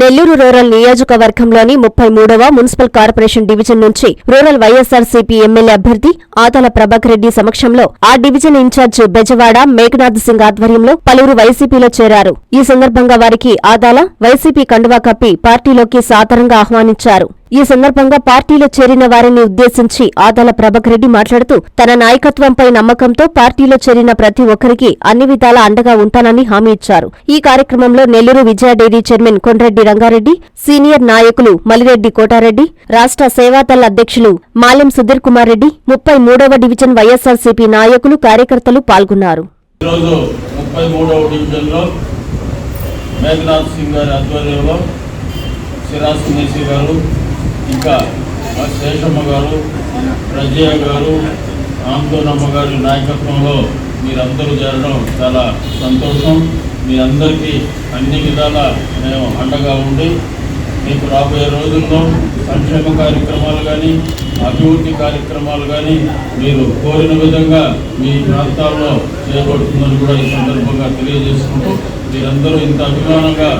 Nellore rural నియోజకవర్గంలోని ముప్పై మూడవ మున్సిపల్ కార్పొరేషన్ డివిజన్ నుంచి రూరల్ వైఎస్సార్సీపీ ఎమ్మెల్యే అభ్యర్థి ఆదాల ప్రభాకర్ రెడ్డి సమక్షంలో ఆ డివిజన్ ఇన్ఛార్జ్ బెజవాడ మేఘనాథ్ సింగ్ ఆధ్వర్యంలో పలువురు వైసీపీలో చేరారు. ఈ సందర్భంగా వారికి ఆదాల వైసీపీ కండువా కప్పి పార్టీలోకి సాదరంగా ఆహ్వానించారు. ఈ సందర్భంగా పార్టీలో చేరిన వారిని ఉద్దేశించి ఆదాల ప్రభాకర్ రెడ్డి మాట్లాడుతూ తన నాయకత్వంపై నమ్మకంతో పార్టీలో చేరిన ప్రతి ఒక్కరికి అన్ని విధాల అండగా ఉంటానని హామీ ఇచ్చారు. ఈ కార్యక్రమంలో Nellore Vijaya dairy chairman Kondreddy Rangareddy senior నాయకులు మలిరెడ్డి కోటారెడ్డి రాష్ట్ర సేవాదళ అధ్యక్షులు మాలెం సుధీర్ కుమార్ రెడ్డి ముప్పై మూడవ డివిజన్ వైఎస్ఆర్సీపీ నాయకులు కార్యకర్తలు పాల్గొన్నారు. మేఘనాథ్ సింగ్ గారి ఆధ్వర్యంలో సిరాజ్ గారు ఇంకా శేషమ్మ గారు రజయ్య గారు ఆందోనమ్మ గారి నాయకత్వంలో మీరందరూ చేరడం చాలా సంతోషం. మీ అందరికీ అన్ని విధాల మేము అండగా ఉండి మీకు రాబోయే రోజుల్లో సంక్షేమ కార్యక్రమాలు కానీ అభివృద్ధి కార్యక్రమాలు కానీ మీరు కోరిన విధంగా మీ ప్రాంతాల్లో చేపడుతుందని కూడా ఈ సందర్భంగా తెలియజేసుకుంటూ మీరందరూ ఇంత అభిమానంగా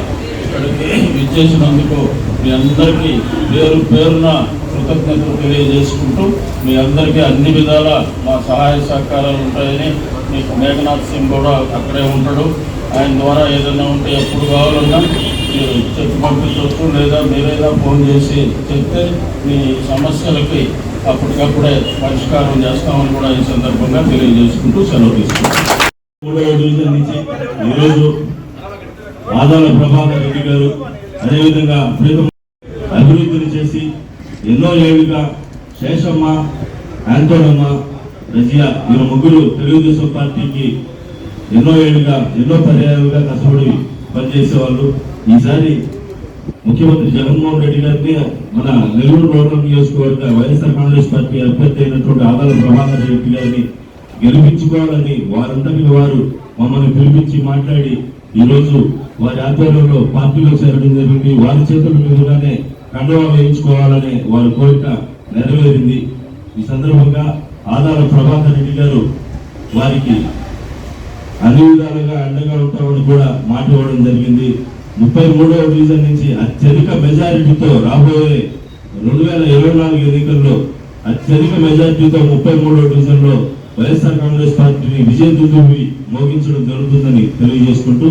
ఇక్కడికి విచ్చేసినందుకు మీ అందరికీ పేరు పేరున కృతజ్ఞతలు తెలియజేసుకుంటూ మీ అందరికీ అన్ని విధాల మా సహాయ సహకారాలు ఉంటాయని మీకు మేఘనాథ్ సింగ్ కూడా అక్కడే ఉంటాడు. ఆయన ద్వారా ఏదైనా ఉంటే ఎప్పుడు కావాలన్నా మీరు చెప్పి పంపించవచ్చు లేదా మీరైనా ఫోన్ చేసి చెప్తే మీ సమస్యలకి అప్పటికప్పుడే పరిష్కారం చేస్తామని కూడా ఈ సందర్భంగా తెలియజేసుకుంటూ సెలవు తీసుకుంటాం మూడవ డివిజన్ నుంచి ఈరోజు ఆదాల ప్రభాకర్ రెడ్డి గారు అదేవిధంగా ప్రీతం అభివృద్ధిని చేసి ఎన్నో ఏళ్ళుగా శేషమ్మ యాంటోనమ్మ రజియా వీరు ముగ్గురు తెలుగుదేశం పార్టీకి ఎన్నో ఏళ్ళుగా ఎన్నో పర్యాయాలుగా కష్టపడి పనిచేసేవాళ్ళు. ఈసారి ముఖ్యమంత్రి జగన్మోహన్ రెడ్డి గారిని మన నెల్లూరు రూరల్ నియోజకవర్గ వైఎస్ఆర్ కాంగ్రెస్ పార్టీ అభ్యర్థి అయినటువంటి ఆదాల ప్రభాకర్ రెడ్డి గారిని గెలిపించుకోవాలని వారందరికీ వారు మమ్మల్ని పిలిపించి మాట్లాడి ఈ రోజు వారి ఆధ్వర్యంలో పార్టీలో చేరడం జరిగింది. వారి చేతుల మీదుగానే కండవా వేయించుకోవాలనే వారి కోరిక నెరవేరింది. ఈ సందర్భంగా ఆదాల ప్రభాకర్ రెడ్డి గారు వారికి అన్ని విధాలుగా అండగా ఉంటామని కూడా మాట ఇవ్వడం జరిగింది. ముప్పై మూడవ డివిజన్ నుంచి అత్యధిక మెజారిటీతో రాబోయే రెండు వేల ఇరవై నాలుగు ఎన్నికల్లో అత్యధిక మెజారిటీతో ముప్పై మూడవ డివిజన్లో వైఎస్ఆర్ కాంగ్రెస్ పార్టీని విజయ దుందువి మోగించడం జరుగుతుందని తెలియజేసుకుంటూ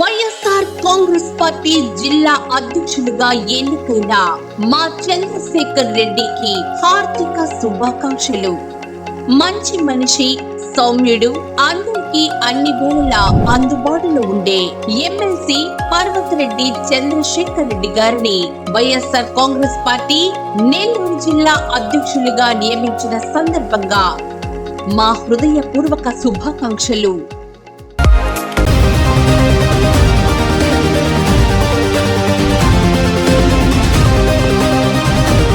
వైఎస్ఆర్ కాంగ్రెస్ పార్టీ జిల్లా అధ్యక్షులుగా ఎన్నికైన మా చంద్రశేఖర్ రెడ్డికి హార్దిక శుభాకాంక్షలు. మంచి మనిషి సౌమ్యుడు అందరికీ అన్ని వేళలా అందుబాటులో ఉండే ఎమ్మెల్సీ పర్వతరెడ్డి చంద్రశేఖర్ రెడ్డి గారిని వైఎస్ఆర్ కాంగ్రెస్ పార్టీ నెల్లూరు జిల్లా అధ్యక్షులుగా నియమించిన సందర్భంగా మా హృదయపూర్వక శుభాకాంక్షలు.